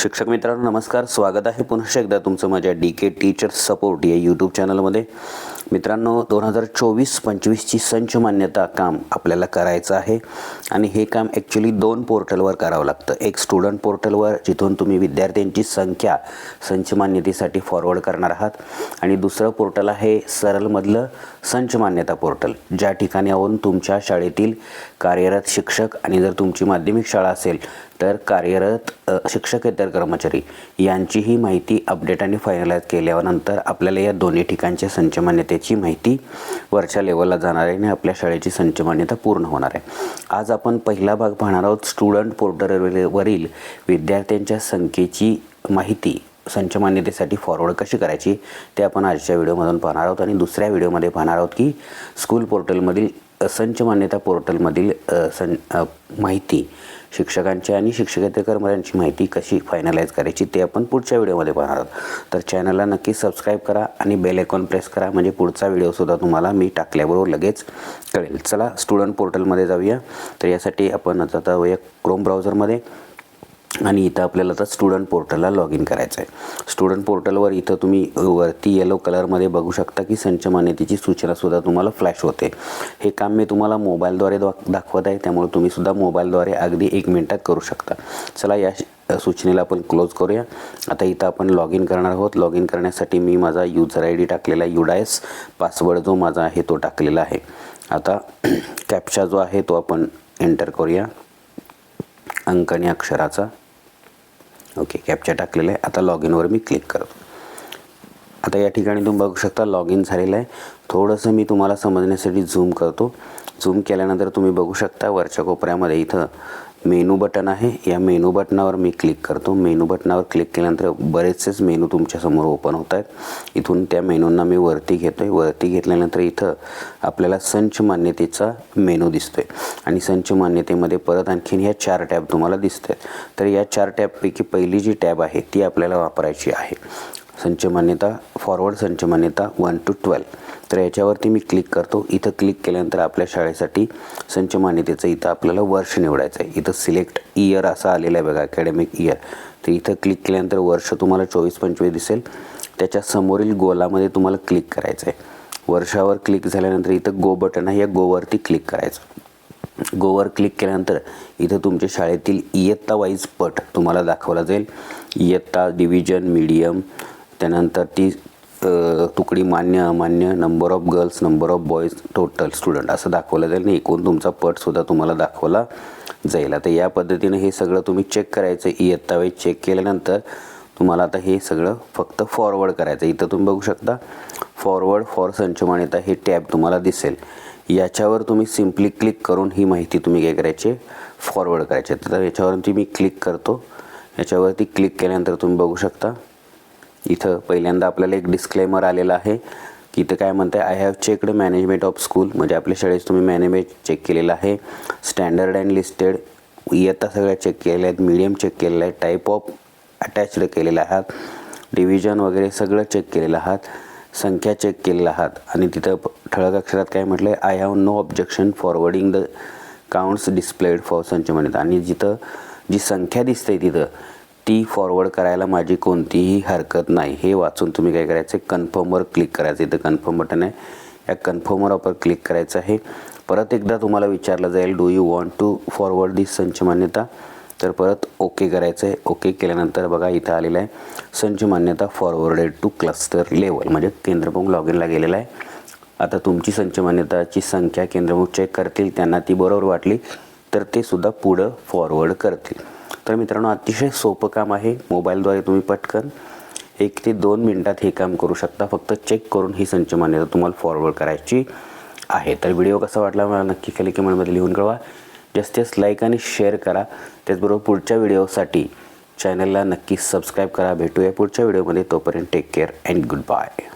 शिक्षक मित्रांनो नमस्कार. स्वागत आहे पुन्हा एकदा तुमचं माझ्या डी के टीचर सपोर्ट या यूट्यूब चॅनलमध्ये मित्रांनो दोन हजार चोवीस पंचवीसची संच मान्यता काम आपल्याला करायचं आहे. आणि हे काम ॲक्च्युली दोन पोर्टलवर करावं लागतं. एक स्टुडंट पोर्टलवर जिथून तुम्ही विद्यार्थ्यांची संख्या संच मान्यतेसाठी फॉरवर्ड करणार आहात. आणि दुसरं पोर्टल आहे सरलमधलं संच मान्यता पोर्टल ज्या ठिकाणी आहून तुमच्या शाळेतील कार्यरत शिक्षक आणि जर तुमची माध्यमिक शाळा असेल तर कार्यरत शिक्षकेतर कर्मचारी यांचीही माहिती अपडेट आणि फायनलाइज केल्यानंतर आपल्याला या दोन्ही ठिकाणच्या संचमान्यतेची माहिती वरच्या लेवलला जाणार आहे आणि आपल्या शाळेची संचमान्यता पूर्ण होणार आहे. आज आपण पहिला भाग पाहणार आहोत स्टुडंट पोर्टलवरील विद्यार्थ्यांच्या संख्येची माहिती संचमान्यतेसाठी फॉरवर्ड कशी करायची ते आपण आजच्या व्हिडिओमधून पाहणार आहोत आणि दुसऱ्या व्हिडिओमध्ये पाहणार आहोत की स्कूल पोर्टलमधील संचमान्यता मान्यता पोर्टलमधील सं माहिती शिक्षकांची आणि शिक्षकेतर कर्मचाऱ्यांची माहिती कशी फायनलाइज करायची ते आपण पुढच्या व्हिडिओमध्ये पाहणार आहोत. तर चॅनलला नक्की सबस्क्राईब करा आणि बेल आयकॉन प्रेस करा. म्हणजे पुढचा व्हिडिओसुद्धा तुम्हाला मी टाकल्याबरोबर लगेच कळेल. चला स्टुडंट पोर्टलमध्ये जाऊया. तर यासाठी आपण आता जाऊया क्रोम ब्राउझरमध्ये आणि इथं आपल्याला आता स्टुडंट पोर्टलला लॉग इन करायचं आहे स्टुडंट पोर्टलवर इथं तुम्ही वरती येलो कलरमध्ये बघू शकता की संच मान्यतेची सूचनासुद्धा तुम्हाला फ्लॅश होते. हे काम मी तुम्हाला मोबाईलद्वारे दाखवत आहे त्यामुळे तुम्हीसुद्धा मोबाईलद्वारे अगदी एक मिनटात करू शकता. चला या श- सूचनेला आपण क्लोज करूया. आता इथं आपण लॉग इन करणार आहोत. लॉग इन करण्यासाठी मी माझा युजर आय डी टाकलेला युडायस पासवर्ड जो माझा आहे तो टाकलेला आहे. आता कॅप्चा जो आहे तो आपण एंटर करूया. अंकणी अक्षराचा. ओके कॅप्चा टाकलेला आहे. आता लॉग इनवर मी क्लिक करतो. आता या ठिकाणी तुम्ही बघू शकता लॉग इन झालेलं आहे. थोडंसं मी तुम्हाला समजण्यासाठी झूम करतो. झूम केल्यानंतर तुम्ही बघू शकता वरच्या कोपऱ्यामध्ये इथं मेनू बटन आहे. या मेनू बटनावर मी क्लिक करतो. मेनू बटनावर क्लिक केल्यानंतर बरेचसेच मेनू तुमच्यासमोर ओपन होत आहेत. इथून त्या मेनूंना मी वरती घेतो आहे वरती घेतल्यानंतर इथं आपल्याला संच मान्यतेचा मेनू दिसतो आहे आणि संच मान्यतेमध्ये परत आणखीन ह्या चार टॅब तुम्हाला दिसत आहेत तर या चार टॅबपैकी पहिली जी टॅब आहे ती आपल्याला वापरायची आहे. संच मान्यता फॉरवर्ड संच मान्यता वन टू ट्वेल्व तर याच्यावरती मी क्लिक करतो. इथं क्लिक केल्यानंतर आपल्या शाळेसाठी संच मान्यतेचं इथं आपल्याला वर्ष निवडायचं आहे इथं सिलेक्ट इयर असं आलेलं आहे बघा अकॅडमिक इयर तर इथं क्लिक केल्यानंतर वर्ष तुम्हाला चोवीस पंचवीस दिसेल. त्याच्या समोरील गोलामध्ये तुम्हाला क्लिक करायचं आहे वर्षावर क्लिक झाल्यानंतर इथं गो बटन आहे या गोवरती क्लिक करायचं. गोवर क्लिक केल्यानंतर इथं तुमच्या शाळेतील इयत्ता वाईज पट तुम्हाला दाखवला जाईल. इयत्ता डिव्हिजन मीडियम त्यानंतर ती तुकडी मान्य अमान्य number of girls number of boys total student असं दाखवलं जाईल. आणि एकूण तुमचा पटसुद्धा तुम्हाला दाखवला जाईल. आता या पद्धतीने हे सगळं तुम्ही चेक करायचं. इयत्ता चेक केल्यानंतर तुम्हाला आता हे सगळं फक्त फॉरवर्ड करायचं. इथं तुम्ही बघू शकता फॉरवर्ड फॉर संचमान्यता हे टॅब तुम्हाला दिसेल. याच्यावर तुम्ही सिम्पली क्लिक करून ही माहिती तुम्ही काय करायची? फॉरवर्ड करायची. तर याच्यावरती मी क्लिक करतो. याच्यावरती क्लिक केल्यानंतर तुम्ही बघू शकता इथं पहिल्यांदा आपल्याला एक डिस्क्लेमर आलेला आहे की इथं काय म्हणतं आहे I have checked management of school म्हणजे आपल्या शाळेत तुम्ही मॅनेजमेंट चेक केलेलं आहे. स्टँडर्ड अँड लिस्टेड इयत्ता सगळ्या चेक केलेल्या आहेत मीडियम चेक केलेलं आहे टाईप ऑफ अटॅच्ड केलेलं आहात. डिव्हिजन वगैरे सगळं चेक केलेलं आहात. संख्या चेक केलेलं आहात. आणि तिथं ठळक अक्षरात काय म्हटलं आहे I have no objection forwarding the counts displayed for संच म्हणत आणि जिथं जी संख्या दिसते तिथं ती फॉरवर्ड करायला माझी कोणतीही हरकत नाही. हे वाचून तुम्ही काय करायचं? आहे कन्फर्मवर क्लिक करायचं इथं कन्फर्म बटन आहे या कन्फर्मवर आपण क्लिक करायचं आहे. परत एकदा तुम्हाला विचारलं जाईल do you want to forward this संच मान्यता? तर परत ओके करायचं आहे. ओके केल्यानंतर बघा इथं आलेलं आहे संच मान्यता फॉरवर्डेड टू क्लस्टर लेवल म्हणजे केंद्रप्रमुख लॉग इनला गेलेला आहे. आता तुमची संच मान्यताची संख्या केंद्रप्रमुख चेक करतील त्यांना ती बरोबर वाटली तर ते सुद्धा पुढं फॉरवर्ड करतील. तर मित्रांनो अतिशय सोपं काम आहे मोबाईलद्वारे तुम्ही पटकन एक ते दोन मिनटात हे काम करू शकता. फक्त चेक करून ही संच मान्यता तुम्हाला फॉरवर्ड करायची आहे. तर व्हिडिओ कसा वाटला मला नक्की खाली कमेंटमध्ये लिहून कळवा. जास्तीत जास्त लाईक आणि शेअर करा. त्याचबरोबर पुढच्या व्हिडिओसाठी चॅनलला नक्की सबस्क्राईब करा. भेटूया पुढच्या व्हिडिओमध्ये तोपर्यंत take care and good bye